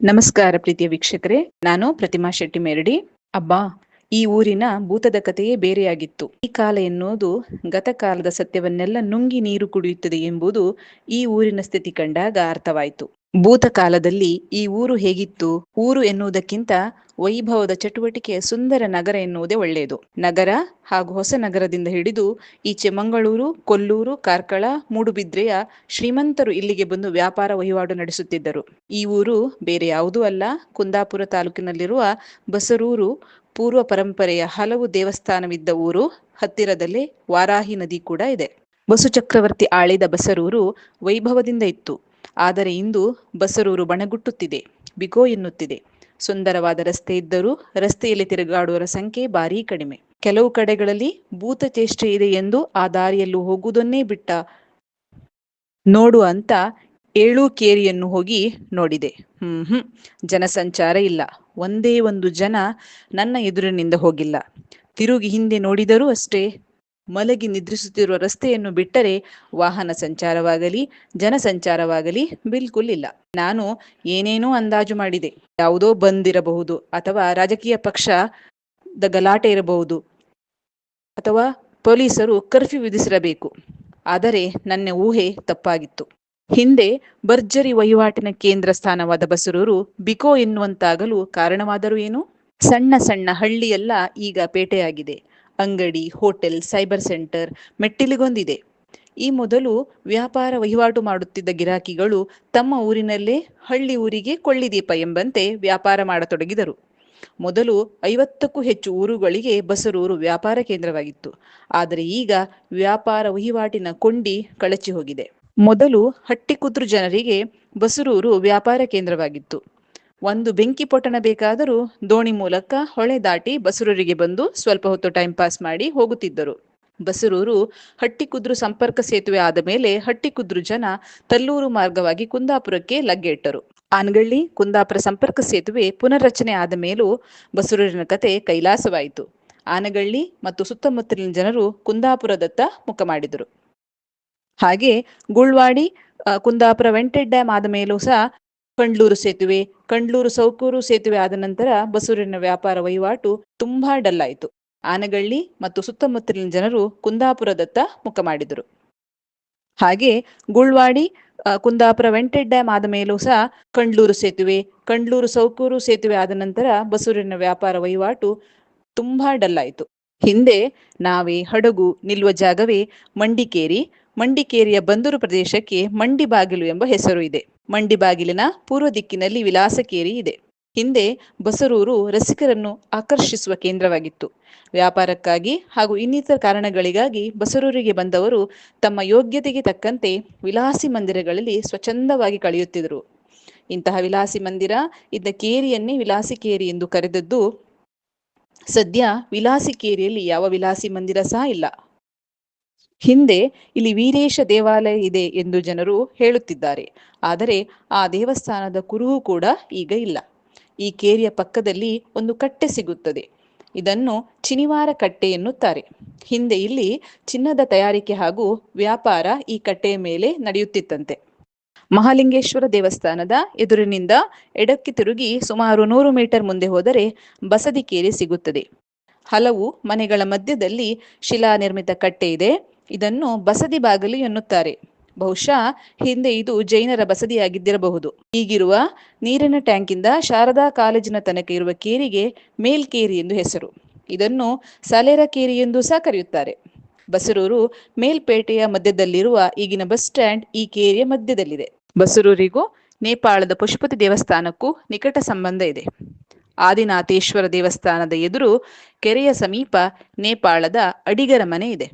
ನಮಸ್ಕಾರ ಪ್ರೀತಿಯ ವೀಕ್ಷಕರೇ. ನಾನು ಪ್ರತಿಮಾ ಶೆಟ್ಟಿ ಮೇರಡಿ ಅಬ್ಬಾ ಈ ಊರಿನ ಭೂತದ ಕಥೆಯೇ ಬೇರೆಯಾಗಿತ್ತು. ಈ ಕಾಲ ಎನ್ನುವುದು ಗತಕಾಲದ ಸತ್ಯವನ್ನೆಲ್ಲ ನುಂಗಿ ನೀರು ಕುಡಿಯುತ್ತದೆ ಎಂಬುದು ಈ ಊರಿನ ಸ್ಥಿತಿ ಕಂಡಾಗ ಅರ್ಥವಾಯಿತು. ಭೂತಕಾಲದಲ್ಲಿ ಈ ಊರು ಹೇಗಿತ್ತು? ಊರು ಎನ್ನುವುದಕ್ಕಿಂತ ವೈಭವದ ಚಟುವಟಿಕೆಯ ಸುಂದರ ನಗರ ಎನ್ನುವುದೇ ಒಳ್ಳೆಯದು. ನಗರ ಹಾಗೂ ಹೊಸ ನಗರದಿಂದ ಹಿಡಿದು ಈಚೆ ಮಂಗಳೂರು, ಕೊಲ್ಲೂರು, ಕಾರ್ಕಳ, ಮೂಡುಬಿದ್ರೆಯ ಶ್ರೀಮಂತರು ಇಲ್ಲಿಗೆ ಬಂದು ವ್ಯಾಪಾರ ವಹಿವಾಟು ನಡೆಸುತ್ತಿದ್ದರು. ಈ ಊರು ಬೇರೆ ಯಾವುದೂ ಅಲ್ಲ. ಕುಂದಾಪುರ ತಾಲೂಕಿನಲ್ಲಿರುವ ಬಸರೂರು ಪೂರ್ವ ಪರಂಪರೆಯ ಹಲವು ದೇವಸ್ಥಾನವಿದ್ದ ಊರು, ಹತ್ತಿರದಲ್ಲೇ ವಾರಾಹಿ ನದಿ ಕೂಡ ಇದೆ. ಬಸು ಚಕ್ರವರ್ತಿ ಆಳಿದ ಬಸರೂರು ವೈಭವದಿಂದ ಇತ್ತು. ಆದರೆ ಇಂದು ಬಸರೂರು ಬಣಗುಟ್ಟುತ್ತಿದೆ, ಬಿಗೋ ಎನ್ನುತ್ತಿದೆ. ಸುಂದರವಾದ ರಸ್ತೆ ಇದ್ದರೂ ರಸ್ತೆಯಲ್ಲಿ ತಿರುಗಾಡುವರ ಸಂಖ್ಯೆ ಭಾರೀ ಕಡಿಮೆ. ಕೆಲವು ಕಡೆಗಳಲ್ಲಿ ಭೂತ ಚೇಷ್ಟೆ ಇದೆ ಎಂದು ಆ ದಾರಿಯಲ್ಲೂ ಹೋಗುವುದನ್ನೇ ಬಿಟ್ಟ ನೋಡು ಅಂತ ಏಳು ಕೇರಿಯನ್ನು ಹೋಗಿ ನೋಡಿದೆ. ಹ್ಮ್ ಹ್ಮ್ ಜನಸಂಚಾರ ಇಲ್ಲ. ಒಂದೇ ಒಂದು ಜನ ನನ್ನ ಎದುರಿನಿಂದ ಹೋಗಿಲ್ಲ. ತಿರುಗಿ ಹಿಂದೆ ನೋಡಿದರೂ ಅಷ್ಟೇ. ಮಲಗಿ ನಿದ್ರಿಸುತ್ತಿರುವ ರಸ್ತೆಯನ್ನು ಬಿಟ್ಟರೆ ವಾಹನ ಸಂಚಾರವಾಗಲಿ, ಜನಸಂಚಾರವಾಗಲಿ ಬಿಲ್ಕುಲ್ ಇಲ್ಲ. ನಾನು ಏನೇನೋ ಅಂದಾಜು ಮಾಡಿದೆ. ಯಾವುದೋ ಬಂದಿರಬಹುದು ಅಥವಾ ರಾಜಕೀಯ ಪಕ್ಷದ ಗಲಾಟೆ ಇರಬಹುದು ಅಥವಾ ಪೊಲೀಸರು ಕರ್ಫ್ಯೂ ವಿಧಿಸಿರಬೇಕು. ಆದರೆ ನನ್ನ ಊಹೆ ತಪ್ಪಾಗಿತ್ತು. ಹಿಂದೆ ಭರ್ಜರಿ ವಹಿವಾಟಿನ ಕೇಂದ್ರ ಸ್ಥಾನವಾದ ಬಸರೂರು ಬಿಕೋ ಎನ್ನುವಂತಾಗಲು ಕಾರಣವಾದರೂ ಏನು? ಸಣ್ಣ ಸಣ್ಣ ಹಳ್ಳಿಯೆಲ್ಲ ಈಗ ಪೇಟೆಯಾಗಿದೆ. ಅಂಗಡಿ, ಹೋಟೆಲ್, ಸೈಬರ್ ಸೆಂಟರ್ ಮೆಟ್ಟಿಲಿಗೊಂದಿದೆ. ಈ ಮೊದಲು ವ್ಯಾಪಾರ ವಹಿವಾಟು ಮಾಡುತ್ತಿದ್ದ ಗಿರಾಕಿಗಳು ತಮ್ಮ ಊರಿನಲ್ಲೇ ಹಳ್ಳಿ ಊರಿಗೆ ಕೊಳ್ಳಿದೀಪ ಎಂಬಂತೆ ವ್ಯಾಪಾರ ಮಾಡತೊಡಗಿದರು. ಮೊದಲು ಐವತ್ತಕ್ಕೂ ಹೆಚ್ಚು ಊರುಗಳಿಗೆ ಬಸರೂರು ವ್ಯಾಪಾರ ಕೇಂದ್ರವಾಗಿತ್ತು. ಆದರೆ ಈಗ ವ್ಯಾಪಾರ ವಹಿವಾಟಿನ ಕೊಂಡಿ ಕಳಚಿ ಹೋಗಿದೆ ಮೊದಲು ಹಟ್ಟಿಕುದ್ರು ಜನರಿಗೆ ಬಸರೂರು ವ್ಯಾಪಾರ ಕೇಂದ್ರವಾಗಿತ್ತು. ಒಂದು ಬೆಂಕಿ ಪೊಟ್ಟಣ ಬೇಕಾದರೂ ದೋಣಿ ಮೂಲಕ ಹೊಳೆ ದಾಟಿ ಬಸರೂರಿಗೆ ಬಂದು ಸ್ವಲ್ಪ ಹೊತ್ತು ಟೈಮ್ ಪಾಸ್ ಮಾಡಿ ಹೋಗುತ್ತಿದ್ದರು. ಬಸರೂರು ಹಟ್ಟಿಕುದ್ರು ಸಂಪರ್ಕ ಸೇತುವೆ ಆದ ಮೇಲೆ ಹಟ್ಟಿಕುದ್ರು ಜನ ತಲ್ಲೂರು ಮಾರ್ಗವಾಗಿ ಕುಂದಾಪುರಕ್ಕೆ ಲಗ್ಗೆ ಇಟ್ಟರು ಆನಗಳ್ಳಿ, ಕುಂದಾಪುರ ಸಂಪರ್ಕ ಸೇತುವೆ ಪುನರ್ರಚನೆ ಆದ ಮೇಲೂ ಬಸರೂರಿನ ಕತೆ ಕೈಲಾಸವಾಯಿತು. ಆನಗಳ್ಳಿ ಮತ್ತು ಸುತ್ತಮುತ್ತಲಿನ ಜನರು ಕುಂದಾಪುರದತ್ತ ಮುಖ ಮಾಡಿದರು. ಹಾಗೆ ಗುಳ್ವಾಡಿ ಕುಂದಾಪುರ ವೆಂಟೆಡ್ ಡ್ಯಾಮ್ ಆದ ಮೇಲೂ ಸಹ ಕಂಡ್ಲೂರು ಸೇತುವೆ, ಕಂಡ್ಲೂರು ಸೌಕೂರು ಸೇತುವೆ ಆದ ನಂತರ ಬಸೂರಿನ ವ್ಯಾಪಾರ ವಹಿವಾಟು ತುಂಬಾ ಡಲ್ ಆಯಿತು. ಆನಗಳ್ಳಿ ಮತ್ತು ಸುತ್ತಮುತ್ತಲಿನ ಜನರು ಕುಂದಾಪುರದತ್ತ ಮುಖ ಮಾಡಿದರು. ಹಾಗೆ ಗುಳ್ವಾಡಿ ಕುಂದಾಪುರ ವೆಂಟೆಡ್ ಡ್ಯಾಮ್ ಆದ ಮೇಲೂ ಸಹ ಕಂಡ್ಲೂರು ಸೇತುವೆ, ಕಂಡ್ಲೂರು ಸೌಕೂರು ಸೇತುವೆ ಆದ ನಂತರ ಬಸೂರಿನ ವ್ಯಾಪಾರ ವಹಿವಾಟು ತುಂಬಾ ಡಲ್ ಆಯಿತು. ಹಿಂದೆ ನಾವೇ ಹಡಗು ನಿಲ್ಲುವ ಜಾಗವೇ ಮಂಡಿಕೇರಿ. ಮಂಡಿಕೇರಿಯ ಬಂದರು ಪ್ರದೇಶಕ್ಕೆ ಮಂಡಿ ಬಾಗಿಲು ಎಂಬ ಹೆಸರು ಇದೆ. ಮಂಡಿ ಬಾಗಿಲಿನ ಪೂರ್ವ ದಿಕ್ಕಿನಲ್ಲಿ ವಿಲಾಸಕೇರಿ ಇದೆ. ಹಿಂದೆ ಬಸರೂರು ರಸಿಕರನ್ನು ಆಕರ್ಷಿಸುವ ಕೇಂದ್ರವಾಗಿತ್ತು. ವ್ಯಾಪಾರಕ್ಕಾಗಿ ಹಾಗೂ ಇನ್ನಿತರ ಕಾರಣಗಳಿಗಾಗಿ ಬಸರೂರಿಗೆ ಬಂದವರು ತಮ್ಮ ಯೋಗ್ಯತೆಗೆ ತಕ್ಕಂತೆ ವಿಲಾಸಿ ಮಂದಿರಗಳಲ್ಲಿ ಸ್ವಚ್ಛಂದವಾಗಿ ಕಳೆಯುತ್ತಿದ್ದರು. ಇಂತಹ ವಿಲಾಸಿ ಮಂದಿರ ಇದ್ದ ಕೇರಿಯನ್ನೇ ವಿಲಾಸಿ ಕೇರಿ ಎಂದು ಕರೆದದ್ದು ಸದ್ಯ ವಿಲಾಸಿ ಕೇರಿಯಲ್ಲಿ ಯಾವ ವಿಲಾಸಿ ಮಂದಿರ ಸಹ ಇಲ್ಲ. ಹಿಂದೆ ಇಲ್ಲಿ ವೀರೇಶ ದೇವಾಲಯ ಇದೆ ಎಂದು ಜನರು ಹೇಳುತ್ತಿದ್ದಾರೆ. ಆದರೆ ಆ ದೇವಸ್ಥಾನದ ಕುರುಹು ಕೂಡ ಈಗ ಇಲ್ಲ. ಈ ಕೇರಿಯ ಪಕ್ಕದಲ್ಲಿ ಒಂದು ಕಟ್ಟೆ ಸಿಗುತ್ತದೆ. ಇದನ್ನು ಚಿನಿವಾರ ಕಟ್ಟೆ ಎನ್ನುತ್ತಾರೆ. ಹಿಂದೆ ಇಲ್ಲಿ ಚಿನ್ನದ ತಯಾರಿಕೆ ಹಾಗೂ ವ್ಯಾಪಾರ ಈ ಕಟ್ಟೆಯ ಮೇಲೆ ನಡೆಯುತ್ತಿತ್ತಂತೆ. ಮಹಾಲಿಂಗೇಶ್ವರ ದೇವಸ್ಥಾನದ ಎದುರಿನಿಂದ ಎಡಕ್ಕೆ ತಿರುಗಿ ಸುಮಾರು ನೂರು ಮೀಟರ್ ಮುಂದೆ ಹೋದರೆ ಬಸದಿ ಕೇರಿ ಸಿಗುತ್ತದೆ. ಹಲವು ಮನೆಗಳ ಮಧ್ಯದಲ್ಲಿ ಶಿಲಾ ನಿರ್ಮಿತ ಕಟ್ಟೆ ಇದೆ. ಇದನ್ನು ಬಸದಿ ಬಾಗಿಲು ಎನ್ನುತ್ತಾರೆ. ಬಹುಶಃ ಹಿಂದೆ ಇದು ಜೈನರ ಬಸದಿಯಾಗಿದ್ದಿರಬಹುದು. ಈಗಿರುವ ನೀರಿನ ಟ್ಯಾಂಕಿಂದ ಶಾರದಾ ಕಾಲೇಜಿನ ತನಕ ಇರುವ ಕೇರಿಗೆ ಮೇಲ್ಕೇರಿ ಎಂದು ಹೆಸರು. ಇದನ್ನು ಸಲೇರ ಕೇರಿ ಎಂದು ಸಹ ಕರೆಯುತ್ತಾರೆ. ಬಸರೂರು ಮೇಲ್ಪೇಟೆಯ ಮಧ್ಯದಲ್ಲಿರುವ ಈಗಿನ ಬಸ್ ಸ್ಟ್ಯಾಂಡ್ ಈ ಕೇರಿಯ ಮಧ್ಯದಲ್ಲಿದೆ. ಬಸರೂರಿಗೂ ನೇಪಾಳದ ಪಶುಪತಿ ದೇವಸ್ಥಾನಕ್ಕೂ ನಿಕಟ ಸಂಬಂಧ ಇದೆ. ಆದಿನಾಥೇಶ್ವರ ದೇವಸ್ಥಾನದ ಎದುರು ಕೆರೆಯ ಸಮೀಪ ನೇಪಾಳದ ಅಡಿಗರ ಮನೆ ಇದೆ.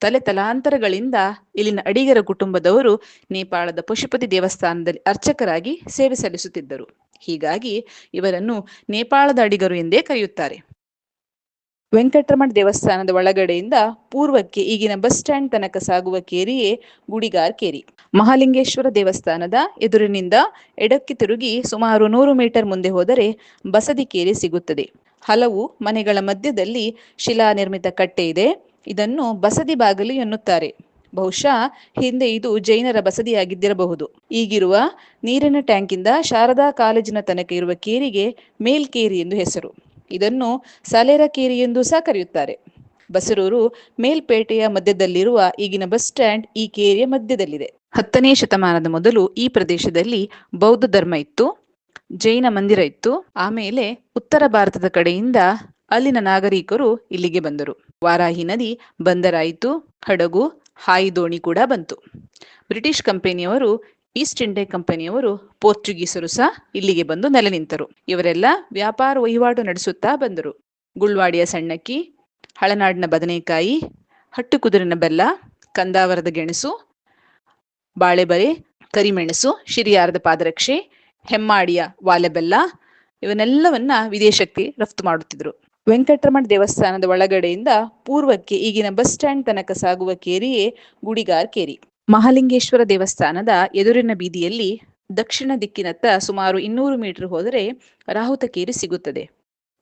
ತಲೆ ತಲಾಂತರಗಳಿಂದ ಇಲ್ಲಿನ ಅಡಿಗರ ಕುಟುಂಬದವರು ನೇಪಾಳದ ಪಶುಪತಿ ದೇವಸ್ಥಾನದಲ್ಲಿ ಅರ್ಚಕರಾಗಿ ಸೇವೆ ಸಲ್ಲಿಸುತ್ತಿದ್ದರು. ಹೀಗಾಗಿ ಇವರನ್ನು ನೇಪಾಳದ ಅಡಿಗರು ಎಂದೇ ಕರೆಯುತ್ತಾರೆ. ವೆಂಕಟರಮಣ ದೇವಸ್ಥಾನದ ಒಳಗಡೆಯಿಂದ ಪೂರ್ವಕ್ಕೆ ಈಗಿನ ಬಸ್ ಸ್ಟ್ಯಾಂಡ್ ತನಕ ಸಾಗುವ ಕೇರಿಯೇ ಗುಡಿಗಾರ್ ಕೇರಿ. ಮಹಾಲಿಂಗೇಶ್ವರ ದೇವಸ್ಥಾನದ ಎದುರಿನಿಂದ ಎಡಕ್ಕೆ ತಿರುಗಿ ಸುಮಾರು ನೂರು ಮೀಟರ್ ಮುಂದೆ ಹೋದರೆ ಬಸದಿ ಕೇರಿ ಸಿಗುತ್ತದೆ. ಹಲವು ಮನೆಗಳ ಮಧ್ಯದಲ್ಲಿ ಶಿಲಾ ನಿರ್ಮಿತ ಕಟ್ಟೆ ಇದೆ. ಇದನ್ನು ಬಸದಿ ಬಾಗಿಲು ಎನ್ನುತ್ತಾರೆ. ಬಹುಶಃ ಹಿಂದೆ ಇದು ಜೈನರ ಬಸದಿಯಾಗಿದ್ದಿರಬಹುದು. ಈಗಿರುವ ನೀರಿನ ಟ್ಯಾಂಕಿಂದ ಶಾರದಾ ಕಾಲೇಜಿನ ತನಕ ಇರುವ ಕೇರಿಗೆ ಮೇಲ್ಕೇರಿ ಎಂದು ಹೆಸರು. ಇದನ್ನು ಸಲೇರಕೇರಿ ಎಂದು ಸಹ ಕರೆಯುತ್ತಾರೆ. ಬಸರೂರು ಮೇಲ್ಪೇಟೆಯ ಮಧ್ಯದಲ್ಲಿರುವ ಈಗಿನ ಬಸ್ ಸ್ಟ್ಯಾಂಡ್ ಈ ಕೇರಿಯ ಮಧ್ಯದಲ್ಲಿದೆ. ಹತ್ತನೇ ಶತಮಾನದ ಮೊದಲು ಈ ಪ್ರದೇಶದಲ್ಲಿ ಬೌದ್ಧ ಧರ್ಮ ಇತ್ತು, ಜೈನ ಮಂದಿರ ಇತ್ತು. ಆಮೇಲೆ ಉತ್ತರ ಭಾರತದ ಕಡೆಯಿಂದ ಅಲ್ಲಿನ ನಾಗರಿಕರು ಇಲ್ಲಿಗೆ ಬಂದರು. ವಾರಾಹಿ ನದಿ ಬಂದರಾಯಿತು, ಹಡಗು, ಹಾಯಿದೋಣಿ ಕೂಡ ಬಂತು. ಬ್ರಿಟಿಷ್ ಕಂಪನಿಯವರು ಈಸ್ಟ್ ಇಂಡಿಯಾ ಕಂಪನಿಯವರು ಪೋರ್ಚುಗೀಸರು ಸಹ ಇಲ್ಲಿಗೆ ಬಂದು ನೆಲೆ ನಿಂತರು. ಇವರೆಲ್ಲ ವ್ಯಾಪಾರ ವಹಿವಾಟು ನಡೆಸುತ್ತಾ ಬಂದರು. ಗುಳ್ವಾಡಿಯ ಸಣ್ಣಕ್ಕಿ, ಹಳನಾಡಿನ ಬದನೆಕಾಯಿ, ಹಟ್ಟು ಕುದುರಿನ ಬೆಲ್ಲ, ಕಂದಾವರದ ಗೆಣಸು, ಬಾಳೆಬರೆ, ಕರಿಮೆಣಸು, ಶಿರಿಯಾರದ ಪಾದರಕ್ಷೆ, ಹೆಮ್ಮಾಡಿಯ ವಾಲೆಬೆಲ್ಲ ಇವನ್ನೆಲ್ಲವನ್ನ ವಿದೇಶಕ್ಕೆ ರಫ್ತು ಮಾಡುತ್ತಿದ್ರು ವೆಂಕಟರಮಣ ದೇವಸ್ಥಾನದ ಒಳಗಡೆಯಿಂದ ಪೂರ್ವಕ್ಕೆ ಈಗಿನ ಬಸ್ ಸ್ಟ್ಯಾಂಡ್ ತನಕ ಸಾಗುವ ಕೇರಿಯೇ ಗುಡಿಗಾರ್ ಕೇರಿ. ಮಹಾಲಿಂಗೇಶ್ವರ ದೇವಸ್ಥಾನದ ಎದುರಿನ ಬೀದಿಯಲ್ಲಿ ದಕ್ಷಿಣ ದಿಕ್ಕಿನತ್ತ ಸುಮಾರು ಇನ್ನೂರು ಮೀಟರ್ ಹೋದರೆ ರಾಹುತಕೇರಿ ಸಿಗುತ್ತದೆ.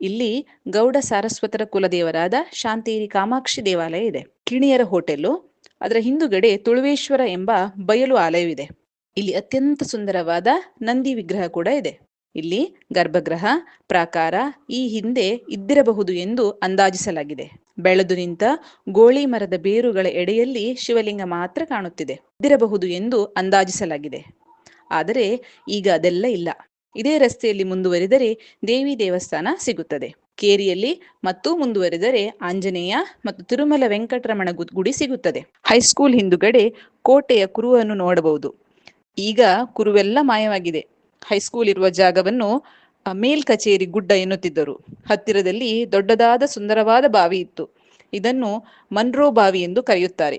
ಇಲ್ಲಿ ಗೌಡ ಸಾರಸ್ವತರ ಕುಲದೇವರಾದ ಶಾಂತೇರಿ ಕಾಮಾಕ್ಷಿ ದೇವಾಲಯ ಇದೆ. ಕಿಣಿಯರ ಹೋಟೆಲು ಅದರ ಹಿಂದುಗಡೆ ತುಳುವೇಶ್ವರ ಎಂಬ ಬಯಲು ಆಲಯವಿದೆ. ಇಲ್ಲಿ ಅತ್ಯಂತ ಸುಂದರವಾದ ನಂದಿ ವಿಗ್ರಹ ಕೂಡ ಇದೆ. ಇಲ್ಲಿ ಗರ್ಭಗೃಹ ಪ್ರಾಕಾರ ಈ ಹಿಂದೆ ಇದ್ದಿರಬಹುದು ಎಂದು ಅಂದಾಜಿಸಲಾಗಿದೆ. ಬೆಳೆದು ನಿಂತ ಗೋಳಿ ಮರದ ಬೇರುಗಳ ಎಡೆಯಲ್ಲಿ ಶಿವಲಿಂಗ ಮಾತ್ರ ಕಾಣುತ್ತಿದೆ. ಇದ್ದಿರಬಹುದು ಎಂದು ಅಂದಾಜಿಸಲಾಗಿದೆ. ಆದರೆ ಈಗ ಅದೆಲ್ಲ ಇಲ್ಲ. ಇದೇ ರಸ್ತೆಯಲ್ಲಿ ಮುಂದುವರಿದರೆ ದೇವಿ ದೇವಸ್ಥಾನ ಸಿಗುತ್ತದೆ. ಕೇರಿಯಲ್ಲಿ ಮತ್ತು ಮುಂದುವರಿದರೆ ಆಂಜನೇಯ ಮತ್ತು ತಿರುಮಲ ವೆಂಕಟರಮಣ ಗುಡಿ ಸಿಗುತ್ತದೆ. ಹೈಸ್ಕೂಲ್ ಹಿಂದುಗಡೆ ಕೋಟೆಯ ಕುರುವನ್ನು ನೋಡಬಹುದು. ಈಗ ಕುರುವೆಲ್ಲ ಮಾಯವಾಗಿದೆ. ಹೈಸ್ಕೂಲ್ ಇರುವ ಜಾಗವನ್ನು ಮೇಲ್ ಕಚೇರಿ ಗುಡ್ಡ ಎನ್ನುತ್ತಿದ್ದರು. ಹತ್ತಿರದಲ್ಲಿ ದೊಡ್ಡದಾದ ಸುಂದರವಾದ ಬಾವಿ ಇತ್ತು. ಇದನ್ನು ಮನ್ರೋ ಬಾವಿ ಎಂದು ಕರೆಯುತ್ತಾರೆ.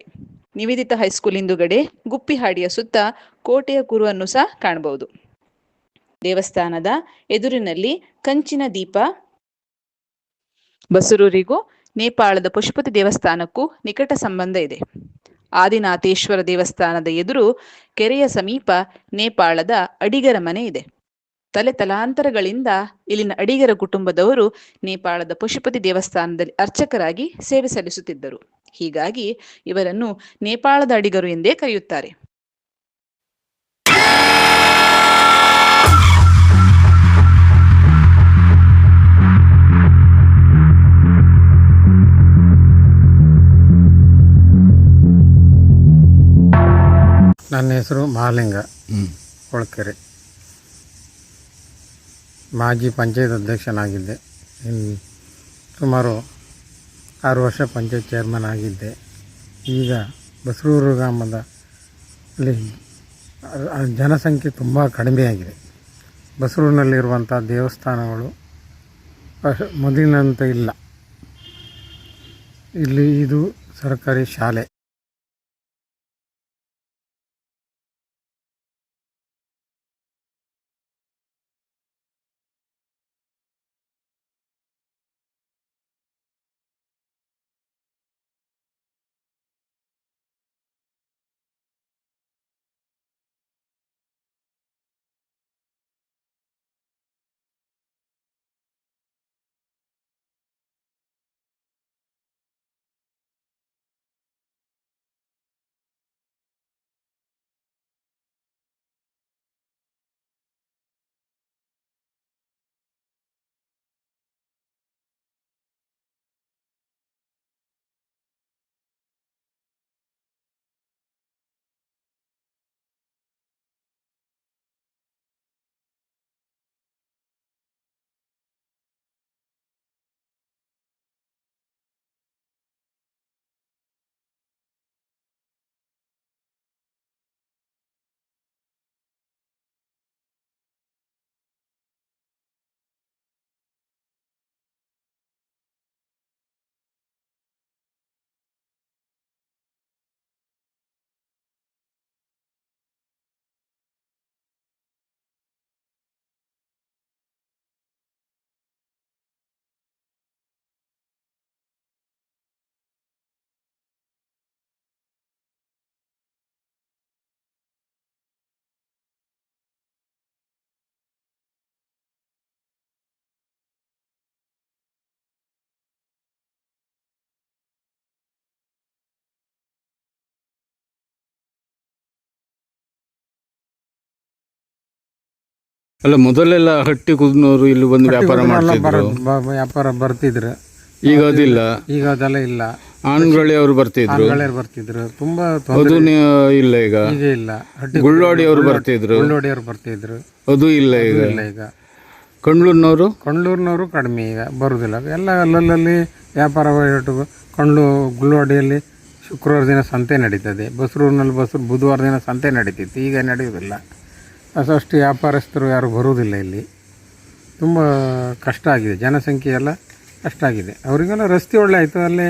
ನಿವೇದಿತ ಹೈಸ್ಕೂಲ್ ಹಿಂದುಗಡೆ ಗುಪ್ಪಿಹಾಡಿಯ ಸುತ್ತ ಕೋಟೆಯ ಕುರುವನ್ನು ಸಹ ಕಾಣಬಹುದು. ದೇವಸ್ಥಾನದ ಎದುರಿನಲ್ಲಿ ಕಂಚಿನ ದೀಪ, ಬಸರೂರಿಗೂ ನೇಪಾಳದ ಪಶುಪತಿ ದೇವಸ್ಥಾನಕ್ಕೂ ನಿಕಟ ಸಂಬಂಧ ಇದೆ. ಆದಿನಾಥೇಶ್ವರ ದೇವಸ್ಥಾನದ ಎದುರು ಕೆರೆಯ ಸಮೀಪ ನೇಪಾಳದ ಅಡಿಗರ ಮನೆ ಇದೆ. ತಲೆ ತಲಾಂತರಗಳಿಂದ ಇಲ್ಲಿನ ಅಡಿಗರ ಕುಟುಂಬದವರು ನೇಪಾಳದ ಪಶುಪತಿ ದೇವಸ್ಥಾನದಲ್ಲಿ ಅರ್ಚಕರಾಗಿ ಸೇವೆ ಸಲ್ಲಿಸುತ್ತಿದ್ದರು. ಹೀಗಾಗಿ ಇವರನ್ನು ನೇಪಾಳದ ಅಡಿಗರು ಎಂದೇ ಕರೆಯುತ್ತಾರೆ. ನನ್ನ ಹೆಸರು ಮಹಾಲಿಂಗ ಕೊಳಕೆರೆ. ಮಾಜಿ ಪಂಚಾಯತ್ ಅಧ್ಯಕ್ಷನಾಗಿದ್ದೆ. ಇನ್ನು ಸುಮಾರು ಆರು ವರ್ಷ ಪಂಚಾಯತ್ ಚೇರ್ಮನ್ ಆಗಿದ್ದೆ. ಈಗ ಬಸರೂರು ಗ್ರಾಮದ ಅಲ್ಲಿ ಜನಸಂಖ್ಯೆ ತುಂಬ ಕಡಿಮೆಯಾಗಿದೆ ಬಸರೂರಿನಲ್ಲಿರುವಂಥ ದೇವಸ್ಥಾನಗಳು ಮೊದಲಿನಂತೆ ಇಲ್ಲ. ಇಲ್ಲಿ ಇದು ಸರ್ಕಾರಿ ಶಾಲೆ. ಅಲ್ಲ ಮೊದಲೆಲ್ಲ ಹಟ್ಟಿ ಕುದ್ನವರು ಇಲ್ಲಿ ಬಂದು ವ್ಯಾಪಾರ ಮಾಡ್ತಿದ್ರು. ಬ- ವ್ಯಾಪಾರ ಬರ್ತಿದ್ರು. ಈಗ ಅದಿಲ್ಲ. ಈಗ ಅದೆಲ್ಲ ಇಲ್ಲ. ಆನ್ಗಳಿ ಅವರು ಬರ್ತಿದ್ರು. ಗೆಳೆಯರು ಬರ್ತಿದ್ರು. ತುಂಬಾ ಅದು ಇಲ್ಲ ಈಗ. ಇಲ್ಲ. ಹಟ್ಟಿ ಗುಳ್ಳೋಡಿ ಅವರು ಬರ್ತಿದ್ರು. ಗುಳ್ಳೋಡಿಯವರು ಬರ್ತಿದ್ರು. ಅದು ಇಲ್ಲ ಈಗ. ಇಲ್ಲ ಈಗ. ಕಂಡ್ಲೂರ್ನವರು ಕೊಂಡ್ಲೂರಿನವರು ಕಡಿಮೆ ಈಗ ಬರುವುದಿಲ್ಲ ಎಲ್ಲ ಅಲ್ಲಲ್ಲಿ ವ್ಯಾಪಾರ ವಹಿವಾಟು ಕೊಂಡ್ಲು ಗುಳ್ಳೋಡಿಯಲ್ಲಿ ಶುಕ್ರವಾರ ದಿನ ಸಂತೆ ನಡೀತದೆ. ಬಸರೂರಿನಲ್ಲಿ ಬಸರು ಬುಧವಾರ ದಿನ ಸಂತೆ ನಡೀತಿತ್ತು. ಈಗ ನಡೆಯುವುದಿಲ್ಲ. ಅಷ್ಟು ವ್ಯಾಪಾರಸ್ಥರು ಯಾರು ಬರುವುದಿಲ್ಲ ಇಲ್ಲಿ. ತುಂಬ ಕಷ್ಟ ಆಗಿದೆ. ಜನಸಂಖ್ಯೆ ಎಲ್ಲ ಕಷ್ಟ ಆಗಿದೆ. ಅವರಿಗೆಲ್ಲ ರಸ್ತೆ ಒಳ್ಳೆ ಆಯಿತು. ಅಲ್ಲೇ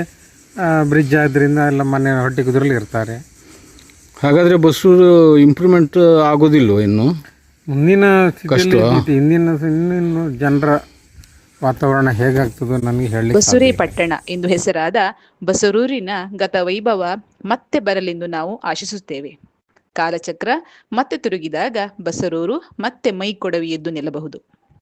ಬ್ರಿಡ್ಜ್ ಆದ್ದರಿಂದ ಎಲ್ಲ ಮನೆ ಹೊಟ್ಟೆ ಕುದುರಲ್ಲಿ ಇರ್ತಾರೆ. ಹಾಗಾದ್ರೆ ಬಸ್ಸು ಇಂಪ್ರೂವ್ಮೆಂಟ್ ಆಗೋದಿಲ್ಲ ಇನ್ನು? ಮುಂದಿನ ಇಂದಿನ. ಹಿಂದಿನ ಇನ್ನಿನ್ನು ಜನರ ವಾತಾವರಣ ಹೇಗಾಗ್ತದೋ ನನಗೆ ಹೇಳಿ ಬಸೂರಿ ಪಟ್ಟಣ ಎಂದು ಹೆಸರಾದ ಬಸರೂರಿನ ಗತ ವೈಭವ ಮತ್ತೆ ಬರಲೆಂದು ನಾವು ಆಶಿಸುತ್ತೇವೆ. ಕಾಲಚಕ್ರ ಮತ್ತೆ ತಿರುಗಿದಾಗ ಬಸರೂರು ಮತ್ತೆ ಮೈ ಕೊಡವಿ ಎದ್ದು ನಿಲ್ಲಬಹುದು.